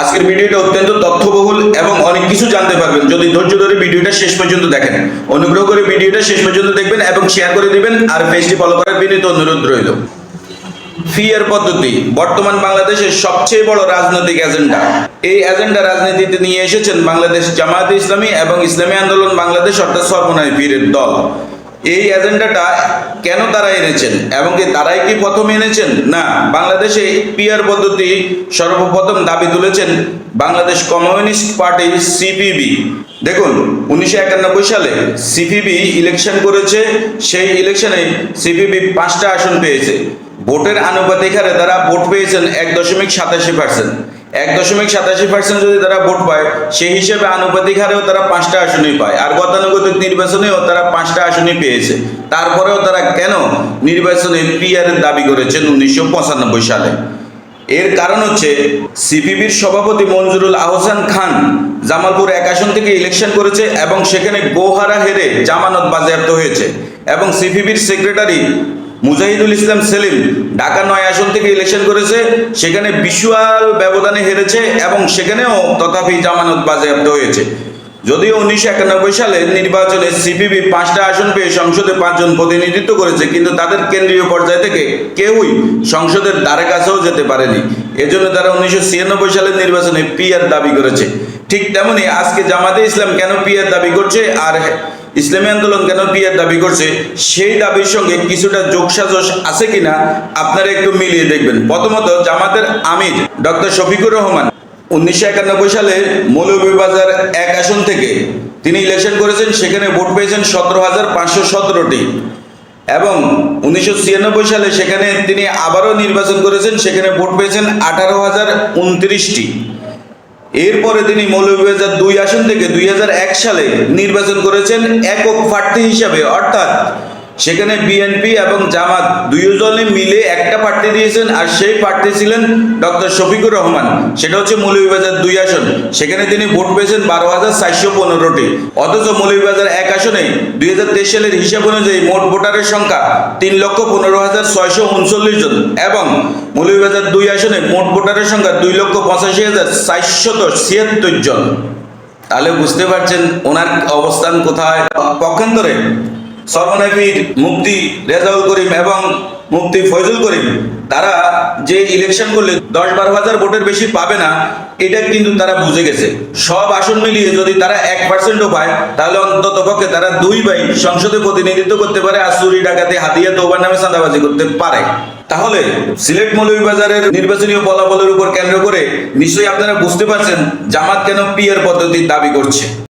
আজকের ভিডিওটা অত্যন্ত তথ্যবহুল এবং অনেক কিছু জানতে পারবেন। যদি ধৈর্য ধরে ভিডিওটা শেষ পর্যন্ত দেখেন, অনুগ্রহ করে ভিডিওটা শেষ পর্যন্ত দেখবেন এবং শেয়ার করে দিবেন আর পেজটি ফলো করার বিনীত অনুরোধ রইল। ফিয়ার পদ্ধতি, বর্তমান বাংলাদেশের সবচেয়ে বড় রাজনৈতিক এজেন্ডা এই এজেন্ডা রাজনীতিতে নিয়ে এসেছেন বাংলাদেশ জামায়াত ইসলামী এবং ইসলামী আন্দোলন বাংলাদেশ অর্থাৎ সর্বনয় পীরের দল। এই এজেন্ডাটা কেন তারা এনেছেন? এবং কি তারাই কি প্রথম এনেছেন? না, বাংলাদেশে পিয়ার পদ্ধতি সর্বপ্রথম দাবি তুলেছেন বাংলাদেশ কমিউনিস্ট পার্টি সিপিবি। দেখুন, উনিশশো একানব্বই সালে সিপিবি ইলেকশন করেছে, সেই ইলেকশনে সিপিবি পাঁচটা আসন পেয়েছে। ভোটের আনুপাতিক হারে তারা ভোট পেয়েছেন এক দশমিক সাতাশি পার্সেন্ট এক দশমিক সাতাশি পার্সেন্ট যদি তারা ভোট পায়, সেই হিসেবে আনুপাতিক হারেও তারা পাঁচটা আসনই পায়। আর গতানুগতিক নির্বাচনেও তারা পাঁচটা আসনই পেয়েছে। তারপরেও তারা কেন নির্বাচনে পিআরের দাবি করেছেন উনিশশো পঁচানব্বই সালে? এর কারণ হচ্ছে সিপিবির সভাপতি মঞ্জুরুল আহসান খান জামালপুর এক আসন থেকে ইলেকশন করেছে এবং সেখানে গোহারা হেরে জামানত বাজেয়াপ্ত হয়েছে। এবং সিপিবির সেক্রেটারি মুজাহিদুল ইসলাম সেলিম ঢাকা নয় আসন থেকে ইলেকশন করেছে, সেখানে বিশাল ব্যবধানে হেরেছে এবং সেখানেও তথাপি জামানত বাজেয়াপ্ত হয়েছে। যদিও উনিশশো একানব্বই সালে নির্বাচনে সিপিবি পাঁচটা আসন পেয়ে সংসদে পাঁচজন প্রতিনিধিত্ব করেছে, কিন্তু তাদের কেন্দ্রীয় পর্যায় থেকে কেউই সংসদের দ্বারে কাছেও যেতে পারেনি। এজন্য তারা উনিশশো ছিয়ানব্বই সালের নির্বাচনে পিআর দাবি করেছে। ঠিক তেমনি আজকে জামাতে ইসলাম কেন পিআর দাবি করছে আর ইসলামী আন্দোলন কেন পিআর দাবি করছে? সেই দাবির সঙ্গে কিছুটা যোগসাজশ আছে কিনা আপনারা একটু মিলিয়ে দেখবেন। প্রথমত জামাতের আমির ডক্টর শফিকুর রহমান উনিশশো একানব্বই সালে মৌলভীবাজার এক আসন থেকে তিনি ইলেকশন করেছেন, সেখানে ভোট পেয়েছেন সতেরো হাজার পাঁচশো সতেরোটি। এবং উনিশশো ছিয়ানব্বই সালে সেখানে তিনি আবারও নির্বাচন করেছেন, সেখানে ভোট পেয়েছেন আঠারো হাজার উনত্রিশটি। এরপরে তিনি মৌলভীবাজার দুই আসন থেকে দুই হাজার এক সালে নির্বাচন করেছেন একক প্রার্থী হিসাবে, অর্থাৎ সেখানে বিএনপি এবং জামাত দুইজনে মিলে একটা প্রার্থী দিয়েছেন, আর সেই প্রার্থী ছিলেন ডক্টর শফিকুর রহমান। সেটা হচ্ছে মৌলভীবাজার দুই আসন। সেখানে তিনি ভোট পেয়েছেন বারো হাজার চারশো পনেরোটি। অথচ মৌলভীবাজার এক আসনে দুই হাজার তেইশ সালের হিসাব অনুযায়ী মোট ভোটারের সংখ্যা তিন লক্ষ পনেরো হাজার ছয়শো উনচল্লিশ জন। এবং মৌলভীবাজার দুই আসনে মোট ভোটারের সংখ্যা দুই লক্ষ পঁচাশি হাজার চারশত ছিয়াত্তর জন। তাহলে বুঝতে পারছেন ওনার অবস্থান কোথায়? পক্ষান্তরে সর্বনাপীর মুফতি রেজাউল করিম এবং মুফতি ফয়জুল করিম, তারা যে ইলেকশন করলে দশ বারো হাজার ভোটের বেশি পাবে না, এটা কিন্তু তারা বুঝে গেছে। সব আসন মিলিয়ে যদি তারা এক পার্সেন্টও পায়, তাহলে অন্তত পক্ষে তারা দুই ভাই সংসদে প্রতিনিধিত্ব করতে পারে আর চুরি, ডাকাতে, হাতিয়া তোবার নামে চাঁদাবাজি করতে পারে। তাহলে সিলেট মৌলভীবাজারের নির্বাচনী ফলাফলের উপর কেন্দ্র করে নিশ্চয়ই আপনারা বুঝতে পারছেন জামাত কেন পিয়ার পদ্ধতির দাবি করছে।